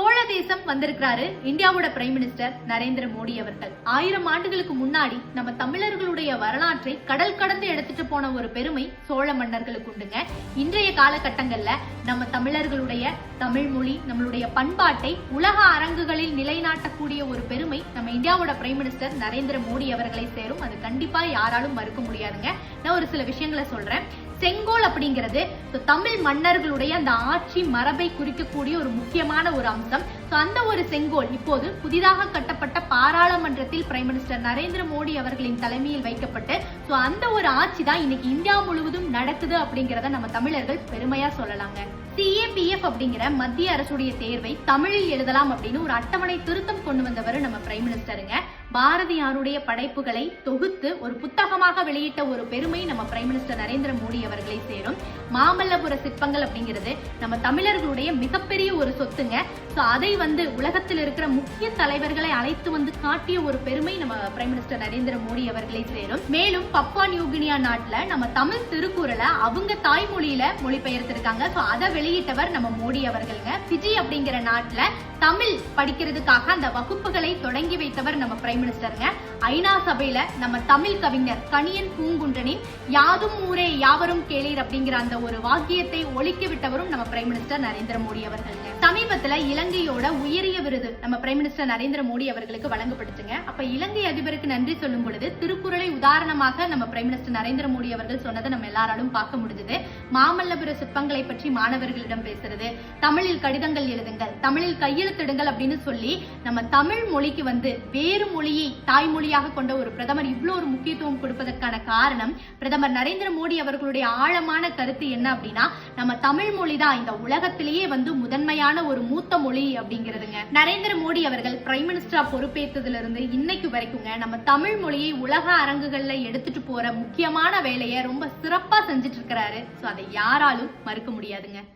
சோழ தேசம் வந்திருக்கிறாரு இந்தியாவோட பிரைம் மினிஸ்டர் நரேந்திர மோடி அவர்கள். ஆயிரம் ஆண்டுகளுக்கு முன்னாடி நம்ம தமிழர்களுடைய வரலாற்றை கடல் கடந்து எடுத்துட்டு போன ஒரு பெருமை சோழ மன்னர்களுக்கு உண்டுங்க. இன்றைய காலகட்டங்கள்ல நம்ம தமிழர்களுடைய தமிழ் மொழி நம்மளுடைய பண்பாட்டை உலக அரங்குகளில் நிலைநாட்டக்கூடிய ஒரு பெருமை நம்ம இந்தியாவோட பிரைம் மினிஸ்டர் நரேந்திர மோடி அவர்களை சேரும். அது கண்டிப்பா யாராலும் மறுக்க முடியாதுங்க. நான் ஒரு சில விஷயங்களை சொல்றேன். செங்கோல் அப்படிங்கிறது தமிழ் மன்னர்களுடைய அந்த ஆட்சி மரபை குறிக்கக்கூடிய ஒரு முக்கியமான ஒரு அம்சம். ஸோ அந்த ஒரு செங்கோல். இப்போது புதிதாக கட்டப்பட்ட பாராளுமன்றத்தில் பிரைம் மினிஸ்டர் நரேந்திர மோடி அவர்களின் தலைமையில் வைக்கப்பட்டு ஸோ அந்த ஒரு ஆட்சி தான் இன்னைக்கு இந்தியா முழுவதும் நடக்குது அப்படிங்கறத நம்ம தமிழர்கள் பெருமையா சொல்லலாங்க. சிஏபிஎஃப் அப்படிங்கிற மத்திய அரசுடைய தேர்வை தமிழில் எழுதலாம் அப்படின்னு ஒரு அட்டவணை திருத்தம் கொண்டு வந்தவர் நம்ம பிரைம் மினிஸ்டருங்க பாரதியாருடைய படைப்புகளை தொகுத்து ஒரு புத்தகமாக வெளியிட்ட ஒரு பெருமை நம்ம பிரைம் மினிஸ்டர் நரேந்திர மோடி அவர்களை சேரும். மாமல்லபுர சிற்பங்கள் அப்படிங்கிறது நம்ம தமிழர்களுடைய மிகப்பெரிய ஒரு சொத்துங்க. ஸோ அதை வந்து உலகத்தில் இருக்கிற முக்கிய தலைவர்களை அழைத்து வந்து காட்டிய ஒரு பெருமை நம்ம பிரைம் மினிஸ்டர் நரேந்திர மோடி அவர்களை சேரும். மேலும் பப்பா நியூகினியா நாட்டில் நம்ம தமிழ் திருக்குறளை அவங்க தாய்மொழியில மொழிபெயர்த்திருக்காங்க. ஸோ அதை வெளியிட்டவர் நம்ம மோடி அவர்களுங்க. பிஜி அப்படிங்கிற நாட்டில் தமிழ் படிக்கிறதுக்காக அந்த வகுப்புகளை தொடங்கி வைத்தவர் நம்ம பிரைம் மினிஸ்டருங்க ஐநா சபையில நம்ம தமிழ் கவிஞர் கணியன் பூங்குன்றனின் யாதும் ஊரே யாவரும் கேளீர் அப்படிங்கிற அந்த ஒரு வாக்கியத்தை ஒழிக்க விட்டவரும் நம்ம பிரைம் மினிஸ்டர் நரேந்திர மோடி அவர்கள் சமீபத்துல இலங்கையோட உயரிய விருது நம்ம பிரைம் மினிஸ்டர் நரேந்திர மோடி அவர்களுக்கு வழங்கப்பட்டுச்சுங்க. அப்ப இலங்கை அதிபருக்கு நன்றி சொல்லும் பொழுது திருக்குறளை உதாரணமாக நம்ம பிரைம் மினிஸ்டர் நரேந்திர மோடி அவர்கள் சொன்னதை நம்ம எல்லாராலும் பார்க்க முடிஞ்சது. மாமல்லபுர சிற்பங்களை பற்றி மாணவர்களிடம் பேசுறது தமிழில் கடிதங்கள் எழுதுங்கள் தமிழில் கையெழுத்திடுங்கள் அப்படின்னு சொல்லி நம்ம தமிழ் மொழிக்கு வந்து வேறு மொழி மொழியை தாய்மொழியாக கொண்ட ஒரு பிரதமர் இவ்வளோ ஒரு முக்கியத்துவம் கொடுப்பதற்கான காரணம் பிரதமர் நரேந்திர மோடி அவர்களுடைய ஆழமான கருத்து என்ன அப்படின்னா நம்ம தமிழ் மொழி தான் இந்த உலகத்திலேயே வந்து முதன்மையான ஒரு மூத்த மொழி அப்படிங்கிறதுங்க. நரேந்திர மோடி அவர்கள் பிரைம் மினிஸ்டரா பொறுப்பேற்றதுல இருந்து இன்னைக்கு வரைக்குங்க நம்ம தமிழ் மொழியை உலக அரங்குகள்ல எடுத்துட்டு போற முக்கியமான வேலையை ரொம்ப சிறப்பா செஞ்சுட்டு இருக்கிறாரு. ஸோ அதை யாராலும் மறுக்க முடியாதுங்க.